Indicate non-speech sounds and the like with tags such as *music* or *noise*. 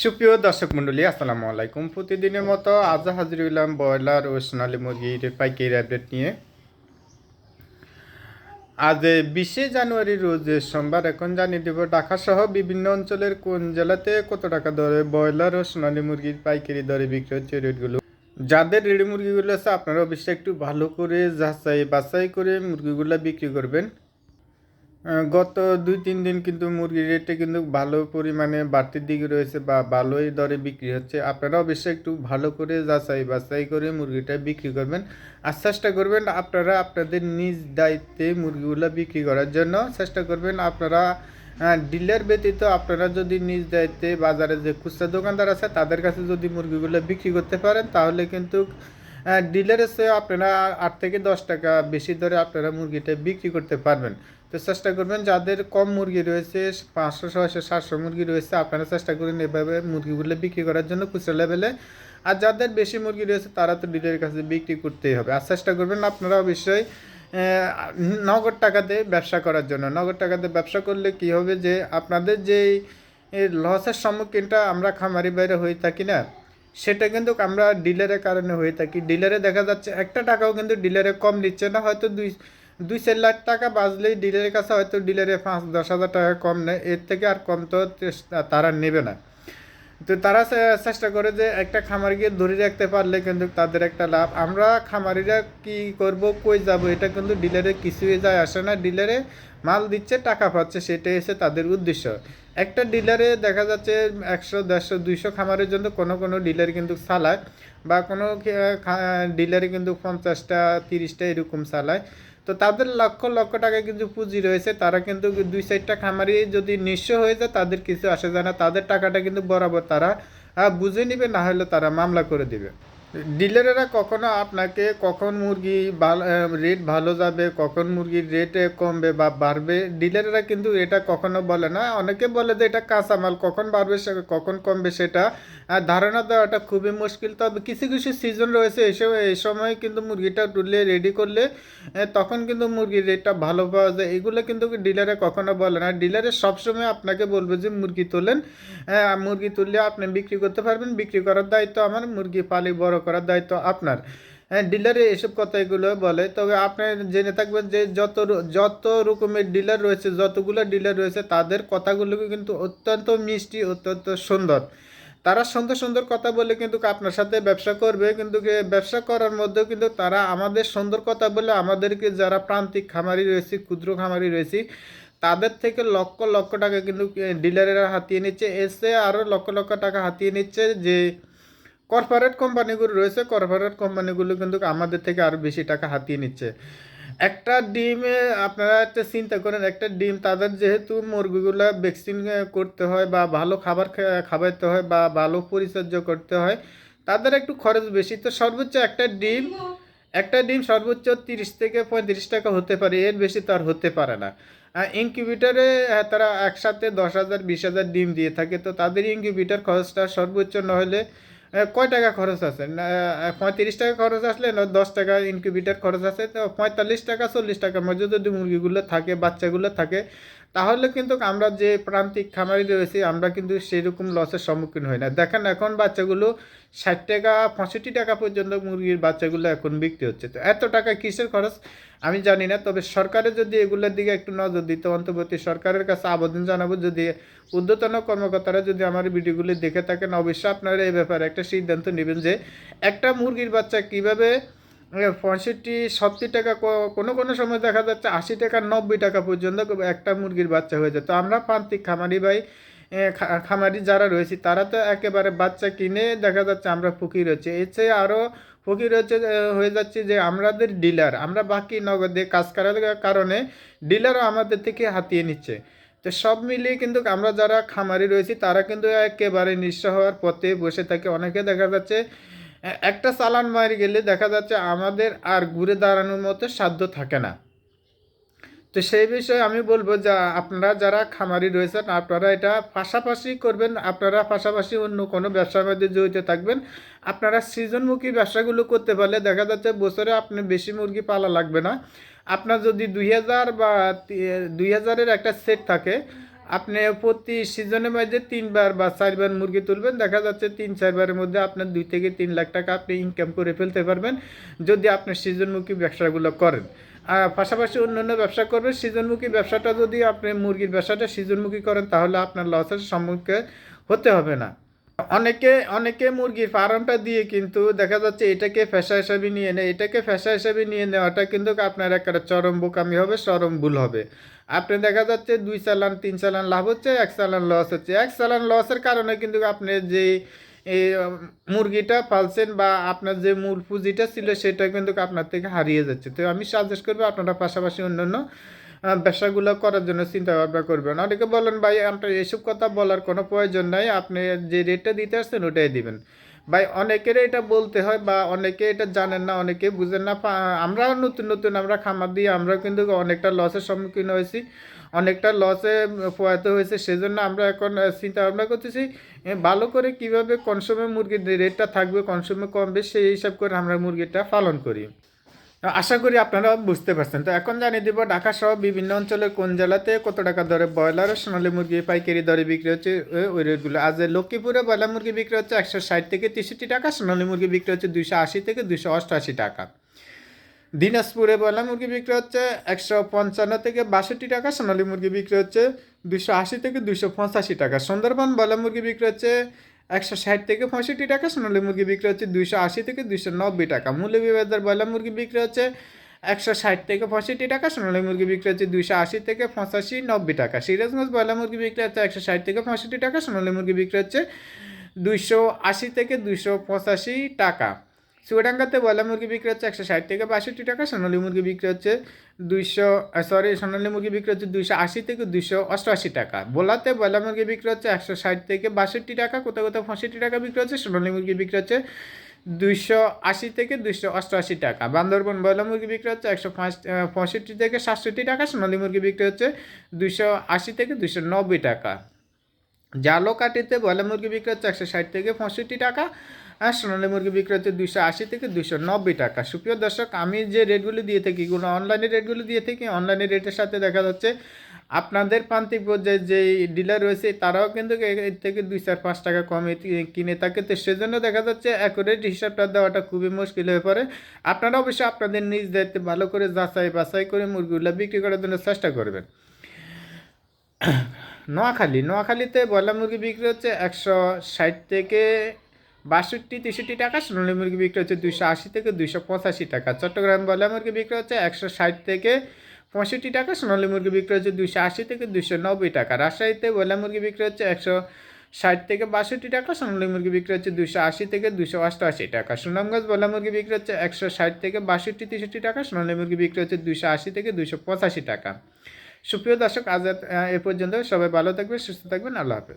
সুপ্রিয় দর্শক মন্ডলী আসসালামু আলাইকুম। প্রতিদিনের মতো আজ হাজির হইলাম ব্রয়লার ও সোনালী মুরগির পাইকারি আপডেট নিয়ে। আজ বিশে জানুয়ারি রোজ সোমবার, এখন জানিয়ে দেব ঢাকা সহ বিভিন্ন অঞ্চলের কোন জেলাতে কত টাকা দরে ব্রয়লার ও সোনালী মুরগির পাইকারি দরে বিক্রি হচ্ছে রেটগুলো। যাদের রেডি মুরগিগুলো আছে, আপনারা অবশ্যই একটু ভালো করে যাচাই বাছাই করে মুরগিগুলো বিক্রি করবেন। গত দুই, তিন দিন কিন্তু মুরগির রেটে কিন্তু ভালো পরিমাণে বাড়তির দিকে রয়েছে বা ভালোই দরে বিক্রি হচ্ছে। আপনারা অবশ্যই একটু ভালো করে যাচাই বাছাই করে মুরগিটা বিক্রি করবেন। আর চেষ্টা করবেন আপনারা আপনাদের নিজ দায়িত্বে মুরগিগুলো বিক্রি করার জন্য। চেষ্টা করবেন আপনারা ডিলার ব্যতীত আপনারা যদি নিজ দায়িত্বে বাজারে যে খুচরা দোকানদার আছে, তাদের কাছে যদি মুরগিগুলো বিক্রি করতে পারেন, তাহলে কিন্তু ডিলারের চেয়ে আপনারা আট থেকে দশ টাকা বেশি দরে আপনারা মুরগিটা বিক্রি করতে পারবেন। তো চেষ্টা করবেন যাদের কম মুরগি রয়েছে, পাঁচশো, ছয়শো, সাতশো মুরগি রয়েছে, আপনারা চেষ্টা করুন এভাবে মুরগিগুলো বিক্রি করার জন্য খুচরা লেভেলে। আর যাদের বেশি মুরগি রয়েছে, তারা তো ডিলারের কাছে বিক্রি করতেই হবে। আর চেষ্টা করবেন আপনারা অবশ্যই নগদ টাকাতে ব্যবসা করার জন্য। নগদ টাকাতে ব্যবসা করলে কি হবে যে, আপনাদের যেই লসের সম্মুখীনটা আমরা খামারি বাইরে হয়ে থাকি না সেটা কিন্তু আমরা ডিলারের কারণে হয়ে থাকি। ডিলারে দেখা যাচ্ছে একটা টাকাও কিন্তু ডিলারে কম নিচ্ছে না, হয়তো দুই দুই চার লাখ টাকা বাজলেই ডিলারের কাছে হয়তো ডিলারে পাঁচ, দশ হাজার টাকা কম নেয়, এর থেকে আর কম তো তারা নেবে না। তো তারা চেষ্টা করে যে একটা খামারিকে ধরে রাখতে পারলে কিন্তু তাদের একটা লাভ। আমরা খামারিরা কি করব, কই যাব, এটা কিন্তু ডিলারে কিছুই যায় আসে না। ডিলারে মাল দিচ্ছে, টাকা পাচ্ছে, সেটাই এসে তাদের উদ্দেশ্য। একটা ডিলারে দেখা যাচ্ছে একশো, দেড়শো, দুইশো খামারের জন্য কোনো কোনো ডিলার কিন্তু চালায় বা কোনো ডিলারে কিন্তু পঞ্চাশটা, তিরিশটা এরকম চালায়। তো তাদের লক্ষ লক্ষ টাকা কিন্তু পুঁজি রয়েছে। তারা কিন্তু দুই চারটা খামারি যদি নিঃস্ব হয়ে যায়, তাদের কিছু আসে যায় না। তাদের টাকাটা কিন্তু বরাবর তারা বুঝে নিবে, না হলে তারা মামলা করে দিবে। ডিলারেরা কখনো আপনাকে কখন মুরগি রেট ভালো যাবে, কখন মুরগির রেট কমবে বা বাড়বে, ডিলারেরা কিন্তু এটা কখনো বলে না। অনেকে বলে যে এটা কাঁচামাল, কখন বাড়বে কখন কমবে সেটা ধারণা দেওয়াটা খুবই মুশকিল। তবে কিছু কিছু সিজন রয়েছে এসব এই সময় কিন্তু মুরগিটা তুললে রেডি করলে তখন কিন্তু মুরগির রেটটা ভালো পাওয়া যায়। এগুলো কিন্তু ডিলারে কখনো বলে না। ডিলারে সবসময় আপনাকে বলবে যে, মুরগি তোলেন। মুরগি তুললে আপনি বিক্রি করতে পারবেন। বিক্রি করার দায়িত্ব আমার, মুরগি পালি বড় করার দায়িত্ব আপনার। হ্যাঁ ডিলারে এসব কথা এগুলো বলে, তবে আপনি জেনে থাকবেন যে যত যত রকমের ডিলার রয়েছে, যতগুলো ডিলার রয়েছে, তাদের কথাগুলো কিন্তু অত্যন্ত মিষ্টি, অত্যন্ত সুন্দর। তারা সুন্দর সুন্দর কথা বলে কিন্তু আপনার সাথে ব্যবসা করবে, কিন্তু ব্যবসা করার মধ্যেও কিন্তু তারা আমাদের সুন্দর কথা বলে, আমাদেরকে যারা প্রান্তিক খামারি রয়েছে, ক্ষুদ্র খামারি রয়েছে, তাদের থেকে লক্ষ লক্ষ টাকা কিন্তু ডিলারেরা হাতিয়ে নিচ্ছে। এসে আরও লক্ষ লক্ষ টাকা হাতিয়ে নিচ্ছে যে কর্পোরেট কোম্পানিগুলো রয়েছে কর্পোরেট কোম্পানিগুলো কিন্তু আমাদের থেকে আরও বেশি টাকা হাতিয়ে নিচ্ছে। একটা ডিমে আপনারা একটা চিন্তা করেন একটা ডিম তাদের যেহেতু মুরগিগুলো ভ্যাকসিন করতে হয় বা ভালো খাবার খাওয়াতে হয় বা ভালো পরিচর্যা করতে হয় তাদের একটু খরচ বেশি। তো সর্বোচ্চ একটা ডিম একটা ডিম সর্বোচ্চ তিরিশ থেকে পঁয়ত্রিশ টাকা হতে পারে এর বেশি তো আর হতে পারে না। ইনকিউবেটারে তারা একসাথে দশ হাজার বিশ হাজার ডিম দিয়ে থাকে তো তাদের ইনকিউবেটার খরচটা সর্বোচ্চ নহলে আহ, কয় টাকা খরচ আছে? পঁয়ত্রিশ টাকা খরচ আসলে দশ টাকা ইনকিউবেটার খরচ আছে? তো পঁয়তাল্লিশ টাকা, চল্লিশ টাকার মধ্যে যদি মুরগিগুলো থাকে, বাচ্চাগুলো থাকে তাহলে কিন্তু আমরা যে প্রান্তিক খামারি রয়েছি, আমরা কিন্তু সেরকম লসের সম্মুখীন হই না। দেখেন, এখন বাচ্চাগুলো ষাট টাকা, পঁয়ষট্টি টাকা পর্যন্ত মুরগির বাচ্চাগুলো এখন বিক্রি হচ্ছে। তো এত টাকা কিসের খরচ? আমি জানি না, তবে সরকারের যদি এগুলোর দিকে একটু নজর দিত অন্তর্বর্তী সরকারের কাছে আবেদন জানাব যদি ঊর্ধ্বতন কর্মকর্তারা যদি আমার ভিডিওগুলি দেখে থাকেন, অবশ্যই আপনারা এই ব্যাপারে একটা সিদ্ধান্ত নেবেন যে একটা মুরগির বাচ্চা কীভাবে পঁয়ষট্টি, সত্তর টাকা কোনো কোনো সময় দেখা যাচ্ছে আশি টাকা, নব্বই টাকা পর্যন্ত একটা মুরগির বাচ্চা হয়ে যায়। তো আমরা প্রান্তিক খামারি ভাই খামারি যারা রয়েছে, তারা তো একেবারে বাচ্চা কিনে দেখা যাচ্ছে আমরা ফকির হচ্ছে। এর চেয়ে আরও ফকির হচ্ছে হয়ে যাচ্ছে যে আমাদের ডিলার, আমরা বাকি নগদে কাজ করার কারণে ডিলারও আমাদের থেকে হাতিয়ে নিচ্ছে। তো সব মিলিয়ে কিন্তু আমরা যারা খামারি রয়েছি, তারা কিন্তু একেবারে নিঃস্ব হওয়ার পথে বসে থাকে। অনেকে দেখা যাচ্ছে একটা চালান মারি গেলে দেখা যাচ্ছে আমাদের আর ঘুরে দাঁড়ানোর মতো সাধ্য থাকে না। তো সেই বিষয়ে আমি বলব যে আপনারা যারা খামারি রয়েছেন, আপনারা এটা পাশাপাশি করবেন, আপনারা পাশাপাশি অন্য কোনো ব্যবসার মধ্যে জড়িত থাকবেন। আপনারা সৃজনমুখী ব্যবসাগুলো করতে পারলে দেখা যাচ্ছে বছরে আপনি বেশি মুরগি পালা লাগবে না। আপনার যদি দুই হাজার বা দুই হাজারের একটা সেট থাকে আপনি প্রতি সিজনের মধ্যে তিনবার বা চারবার মুরগি তুলবেন। দেখা যাচ্ছে তিন, চারবারের মধ্যে আপনার দুই থেকে তিন লাখ টাকা আপনি ইনকাম করে ফেলতে পারবেন যদি আপনি সিজনমুখী ব্যবসাগুলো করেন। আর পাশাপাশি অন্যান্য ব্যবসা করবেন। সিজনমুখী ব্যবসাটা যদি আপনি মুরগির ব্যবসাটা সিজনমুখী করেন, তাহলে আপনার লসের সম্মুখীন হতে হবে না। অনেকে অনেকে মুরগির ফার্মটা দিয়ে কিন্তু দেখা যাচ্ছে এটাকে ফেসা হিসাবে নিয়ে নেয়। এটাকে ফেসা হিসাবে নিয়ে নেওয়াটা কিন্তু আপনার একটা চরম বোকামি হবে, চরম ভুল হবে। আপনি দেখা যাচ্ছে দুই চালান, তিন চালান লাভ হচ্ছে, এক চালান লস হচ্ছে। এক চালান লসের কারণে কিন্তু আপনি যে এই মুরগিটা পালছেন বা আপনার যে মূল পুঁজিটা ছিল সেটা কিন্তু আপনার থেকে হারিয়ে যাচ্ছে। তো আমি সাজেস্ট করব আপনারা পাশাপাশি অন্যান্য ব্যবসাগুলো করার জন্য চিন্তা ভাবনা করবেন। অনেকে বলেন, ভাই, আপনার এসব কথা বলার কোনো প্রয়োজন নাই, আপনি যে রেটটা দিতে আসছেন, ওটাই দিবেন। ভাই, অনেকের এটা বলতে হয় বা অনেকে এটা জানেন না, অনেকে বুঝেন না। আমরা নতুন নতুন আমরা খামার দিয়ে আমরা কিন্তু অনেকটা লসের সম্মুখীন হয়েছি, অনেকটা লসে পোয়াতে হয়েছে। সেজন্য আমরা এখন চিন্তা ভাবনা করতেছি ভালো করে কীভাবে কনসমে মুরগির রেটটা থাকবে কনসমে কমবে, সেই হিসাব করে আমরা মুরগিটা পালন করি। আশা করি আপনারা বুঝতে পারছেন। তো এখন জানিয়ে দিব, ঢাকা সহ বিভিন্ন অঞ্চলের কোন জেলাতে কত টাকা দরে ব্রয়লার ও সোনালী মুরগি পাইকারি দরে বিক্রি হচ্ছে ওই রেটগুলো আজ লক্ষ্মীপুরে ব্রয়লার মুরগি বিক্রি হচ্ছে একশো ষাট থেকে তেষট্টি টাকা, সোনালী মুরগি বিক্রি হচ্ছে দুইশো আশি থেকে দুইশো অষ্টআশি টাকা। দিনাজপুরে ব্রয়লার মুরগি বিক্রি হচ্ছে একশো পঞ্চান্ন থেকে বাষট্টি টাকা, সোনালী মুরগি বিক্রি হচ্ছে দুশো আশি থেকে দুশো পঁচাশি টাকা। সুন্দরবন ব্রয়লার মুরগি বিক্রি হচ্ছে একশো ষাট থেকে পঁয়ষট্টি টাকা, সোনালী মুরগি বিক্রি হচ্ছে দুইশো আশি থেকে দুইশো নব্বই টাকা। মূল্য মূল্যবিবাদের ব্রয়লার মুরগি বিক্রি হচ্ছে একশো ষাট থেকে পঁয়ষট্টি টাকা, সোনালী মুরগি বিক্রি হচ্ছে দুইশো আশি থেকে পঁচাশি নব্বই টাকা। সিরাজগঞ্জ ব্রয়লার মুরগি বিক্রি হচ্ছে একশো ষাট থেকে পঁয়ষট্টি টাকা, সোনালী মুরগি বিক্রি হচ্ছে দুইশো আশি থেকে দুইশো পঁচাশি টাকা। চুয়াডাঙ্গাতে ব্রয়লার মুরগি বিক্রি হচ্ছে একশো ষাট থেকে বাষট্টি টাকা, সোনালী মুরগি বিক্রি হচ্ছে দুইশো সরি সোনালী মুরগি বিক্রি হচ্ছে দুইশো আশি থেকে দুইশো অষ্টআশি টাকা। বোলাতে ব্রয়লার মুরগি বিক্রি হচ্ছে একশো ষাট থেকে বাষট্টি টাকা কোথাও কোথাও পঁয়ষট্টি টাকা বিক্রি হচ্ছে, সোনালি মুরগি বিক্রি হচ্ছে দুইশো আশি থেকে দুইশো অষ্টআশি টাকা। বান্দরবন ব্রয়লার মুরগি বিক্রি হচ্ছে একশো পঁয়ষট্টি থেকে সাতষট্টি টাকা, সোনালী মুরগি বিক্রি হচ্ছে দুইশো আশি থেকে দুইশো নব্বই টাকা। জালো কাটিতে ব্রয়লার মুরগি বিক্রি হচ্ছে একশো ষাট থেকে পঁয়ষট্টি টাকা আর সোনালী মুরগি বিক্রি হচ্ছে দুশো আশি থেকে দুশো নব্বই টাকা। সুপ্রিয় দর্শক, আমি যে রেটগুলো দিয়ে থাকি কোনো অনলাইনে রেটগুলো দিয়ে থাকি অনলাইনে রেটের সাথে দেখা যাচ্ছে আপনাদের প্রান্তিক পর্যায়ে যে ডিলার রয়েছে, তারাও কিন্তু এর থেকে দুই, চার, পাঁচ টাকা কমে কিনে থাকে। তো সেজন্য দেখা যাচ্ছে অ্যাকুরেট হিসাবটা দেওয়াটা খুবই মুশকিল হয়ে পড়ে। আপনারা অবশ্যই আপনাদের নিজ দায়িত্বে ভালো করে যাচাই বাছাই করে মুরগিগুলো বিক্রি করার জন্য চেষ্টা করবেন। *clears throat* নোয়াখালী, নোয়াখালীতে ব্রয়লার মুরগি বিক্রি হচ্ছে একশো ষাট থেকে বাষট্টি, তেষট্টি টাকা, সোনালী মুরগি বিক্রি হচ্ছে দুইশো আশি থেকে দুইশো পঁচাশি টাকা। চট্টগ্রাম ব্রয়লার মুরগি বিক্রি হচ্ছে একশো ষাট থেকে পঁয়ষট্টি টাকা, সোনালী মুরগি বিক্রি হচ্ছে দুইশো আশি থেকে দুইশো নব্বই টাকা। রাজশাহীতে ব্রয়লার মুরগি বিক্রি হচ্ছে একশো ষাট থেকে বাষট্টি টাকা, সোনালী মুরগি বিক্রি হচ্ছে দুশো আশি থেকে দুশো অষ্টআশি টাকা। সুনামগঞ্জ ব্রয়লার মুরগি বিক্রি হচ্ছে একশো ষাট থেকে বাষট্টি, তেষট্টি টাকা, সোনালী মুরগি বিক্রি হচ্ছে দুশো আশি থেকে দুশো পঁচাশি টাকা। সুপ্রিয় দর্শক, আজ এ পর্যন্ত সবাই ভালো থাকবেন, সুস্থ থাকবেন, আল্লাহ হাফেজ।